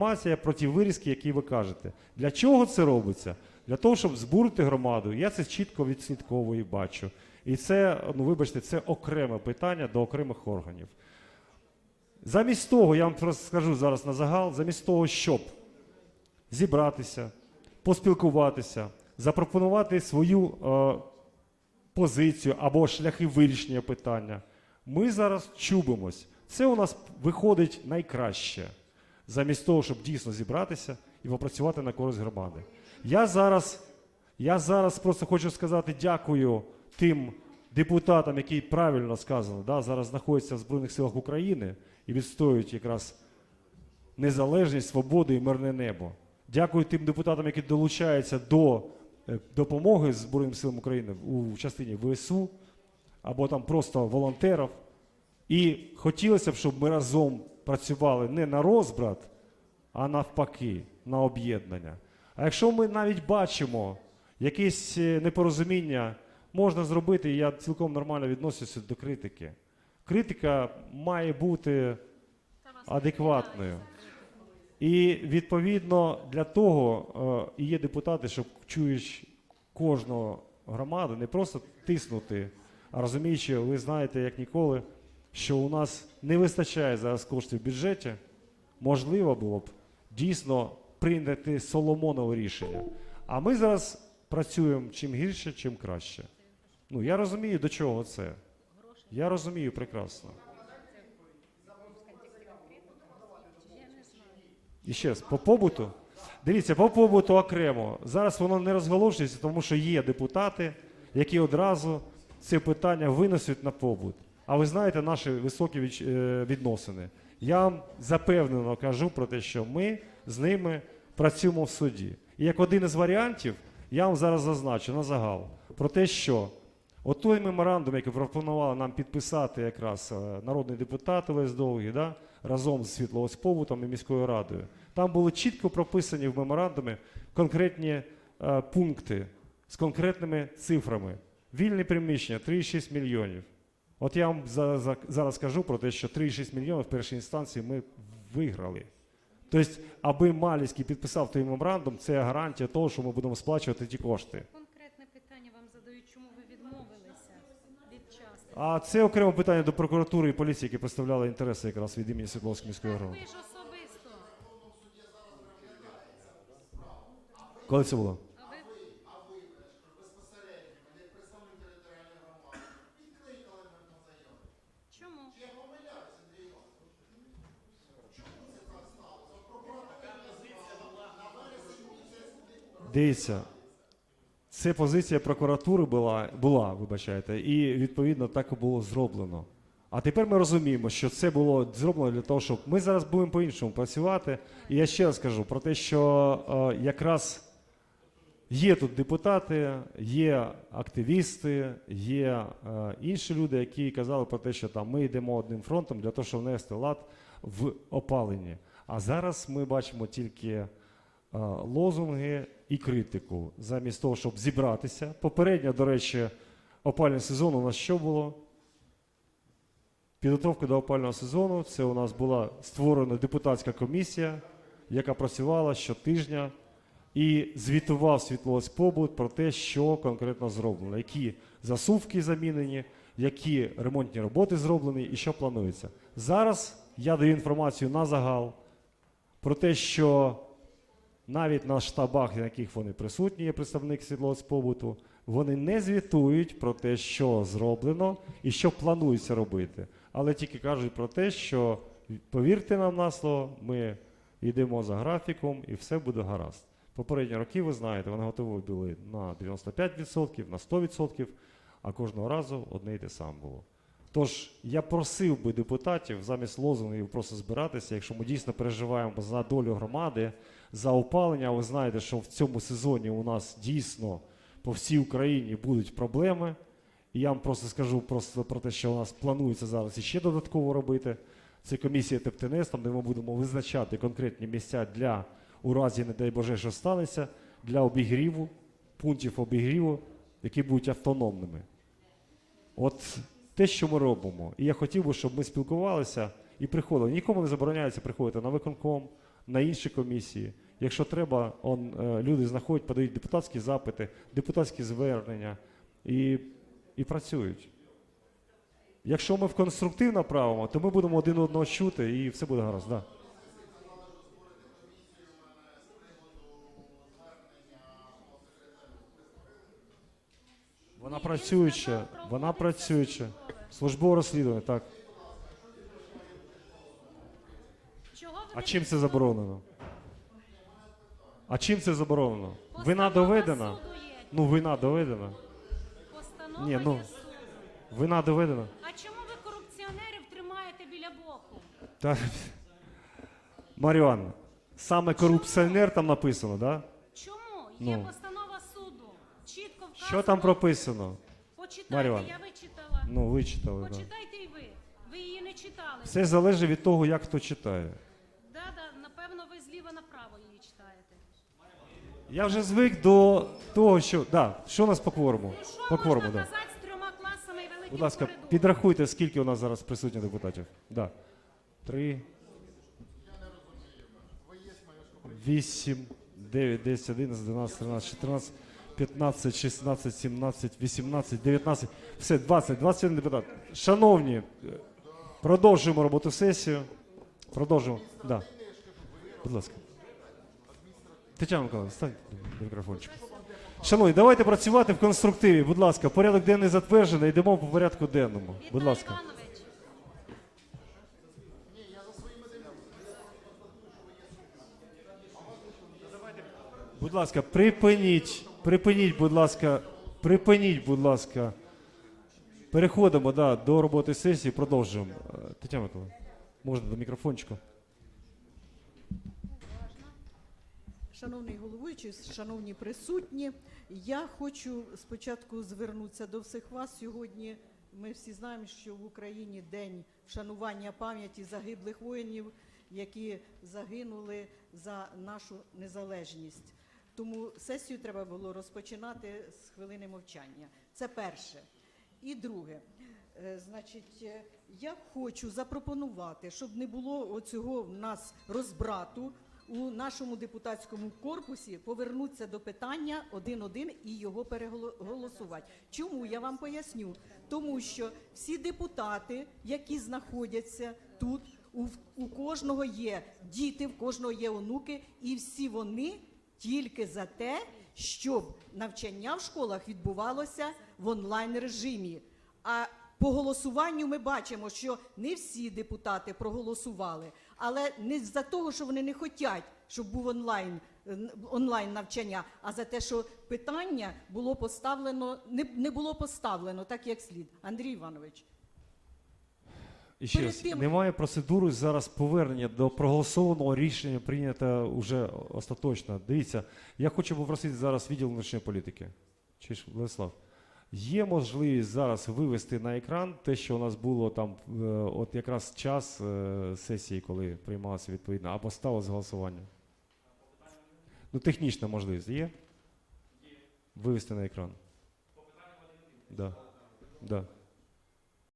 інформація про ті вирізки, які ви кажете. Для чого це робиться? Для того, щоб збурити громаду. Я це чітко відслідковую і бачу. І це, ну вибачте, це окреме питання до окремих органів. Замість того, я вам скажу зараз на загал, замість того, щоб зібратися, поспілкуватися, запропонувати свою е, позицію або шляхи вирішення питання, ми зараз чубимось. Це у нас виходить найкраще, замість того, щоб дійсно зібратися і попрацювати на користь громади. Я зараз, я зараз просто хочу сказати дякую тим депутатам, які правильно сказано, да, зараз знаходяться в Збройних силах України і відстоюють якраз незалежність, свободу і мирне небо. Дякую тим депутатам, які долучаються до е, допомоги Збройним силам України у частині ВСУ або там просто волонтерів. І хотілося б, щоб ми разом працювали не на розбрат, а навпаки, на об'єднання. А якщо ми навіть бачимо якесь е, непорозуміння, можна зробити, я цілком нормально відносився до критики. Критика має бути адекватною. І відповідно для того е, і є депутати, щоб чуєш кожного громаду, не просто тиснути, а розуміючи, ви знаєте, як ніколи, що у нас не вистачає зараз коштів в бюджеті, можливо було б дійсно прийняти Соломонове рішення. А ми зараз працюємо чим гірше, чим краще. Ну я розумію, до чого це. Я розумію прекрасно. І ще раз, по побуту. Дивіться, по побуту окремо. Зараз воно не розголошується, тому що є депутати, які одразу це питання винесуть на побут. А ви знаєте наші високі е, відносини. Я вам запевнено кажу про те, що ми з ними працюємо в суді. І як один із варіантів, я вам зараз зазначу на загал про те, що от той меморандум, який пропонували нам підписати якраз е, народний депутат Олесь Довгий, да, разом з Світловоськповутом і міською радою, там були чітко прописані в меморандумі конкретні е, пункти з конкретними цифрами. Вільне приміщення 3,6 мільйонів. От я вам за, за, зараз кажу про те, що 3,6 мільйонів в першій інстанції ми виграли. Тобто, аби Маліський підписав той меморандум, це гарантія того, що ми будемо сплачувати ті кошти. Конкретне питання вам задають, чому ви відмовилися від часу? А це окреме питання до прокуратури і поліції, які представляли інтереси якраз від імені Світловської міської громади. ви ж особисто. Коли це було? А ви чому? Дивіться, це позиція прокуратури була, була, вибачайте, і відповідно так було зроблено. А тепер ми розуміємо, що це було зроблено для того, щоб ми зараз будемо по-іншому працювати. І я ще раз кажу про те, що е, якраз є тут депутати, є активісти, є е, інші люди, які казали про те, що там ми йдемо одним фронтом для того, щоб внести лад в опаленні. А зараз ми бачимо тільки лозунги і критику, замість того, щоб зібратися. Попередньо, до речі, опальний сезон у нас що було? Підготовка до опального сезону. Це у нас була створена депутатська комісія, яка працювала щотижня і звітував світловий побут про те, що конкретно зроблено, які засувки замінені, які ремонтні роботи зроблені і що планується. Зараз я даю інформацію на загал про те, що навіть на штабах, на яких вони присутні, є представник світлового побуту, вони не звітують про те, що зроблено і що планується робити. Але тільки кажуть про те, що повірте нам на слово, ми йдемо за графіком і все буде гаразд. Попередні роки, ви знаєте, вони готові були на 95%, на 100%, а кожного разу одне й те саме було. Тож я просив би депутатів замість лозунгів просто збиратися, якщо ми дійсно переживаємо за долю громади, за опалення. Ви знаєте, що в цьому сезоні у нас дійсно по всій Україні будуть проблеми. І я вам просто скажу просто про те, що у нас планується зараз іще додатково робити. Це комісія ТЕПТНС, там, де ми будемо визначати конкретні місця для у разі, не дай Боже, що станеться, для обігріву, пунктів обігріву, які будуть автономними. От те, що ми робимо. І я хотів би, щоб ми спілкувалися і приходили. Нікому не забороняється приходити на виконком, на інші комісії. Якщо треба, он, е, люди знаходять, подають депутатські запити, депутатські звернення і, і працюють. Якщо ми в конструктив направимо, то ми будемо один одного чути і все буде гаразд. Да. Вона працююча, вона працююча. Службове. Розслідування, так. Чого А чим це заборонено? А чим це заборонено? Постанова Вина доведена? суду є. Ну, вина доведена. Постанова Ні, ну. є суду. Вина доведена. А чому ви корупціонерів тримаєте біля боку? Та... Маріан, саме корупціонер там написано, да? Чому? Є Ну. постанова суду. Чітко вказано. Що там прописано? Почитайте, Мар'яна? я вичитала. Ну, ви читали, да. Почитайте і ви. Ви її не читали. Все залежить від того, як хто читає. Да, да, напевно, ви зліва направо її читаєте. Я вже звик до того, що. Да, що у нас по кворуму? Ну що По можна кворуму, да. казати з трьома класами і великим Будь ласка, коридором? підрахуйте, скільки у нас зараз присутніх депутатів. Да. Три. Вісім, дев'ять, десять, одинадцять, дванадцять, тринадцять, чотирнадцять, п'ятнадцять, шістнадцять, сімнадцять, вісімнадцять, дев'ятнадцять. Все, 20, 21 депутат. Шановні, продовжуємо роботу сесію. Продовжуємо. Да. Будь ласка. Тетяна Миколаївна, стань до мікрофончика. Шановні, давайте працювати в конструктиві. Будь ласка, порядок денний затверджений, йдемо по порядку денному. Будь ласка. Будь ласка, припиніть, припиніть, будь ласка, припиніть, будь ласка. Переходимо да, до роботи сесії, продовжуємо. Е, Тетяна Миколаївна, можна до мікрофончика. Шановний головуючий, шановні присутні, я хочу спочатку звернутися до всіх вас. Сьогодні ми всі знаємо, що в Україні день вшанування пам'яті загиблих воїнів, які загинули за нашу незалежність. Тому сесію треба було розпочинати з хвилини мовчання. Це перше. І друге, Е, значить, е, я хочу запропонувати, щоб не було оцього в нас розбрату у нашому депутатському корпусі, повернутися до питання 1.1 і його переголосувати. Чому я вам поясню? Тому що всі депутати, які знаходяться тут, у, у кожного є діти, в кожного є онуки, і всі вони тільки за те, щоб навчання в школах відбувалося в онлайн режимі. А по голосуванню ми бачимо, що не всі депутати проголосували, але не за того, що вони не хочуть, щоб був онлайн, онлайн навчання, а за те, що питання було поставлено, не було поставлено так, як слід. Андрій Іванович. І ще раз, тим- немає процедури зараз повернення до проголосованого рішення, прийнято вже остаточно. Дивіться, я хочу попросити зараз відділ внутрішньої політики. Чи ж, Владислав, є можливість зараз вивести на екран те, що у нас було там, е, от якраз час е, сесії, коли приймалося відповідно, або стало з голосування? Ну, технічна можливість є? Вивести на екран. По Да. Да.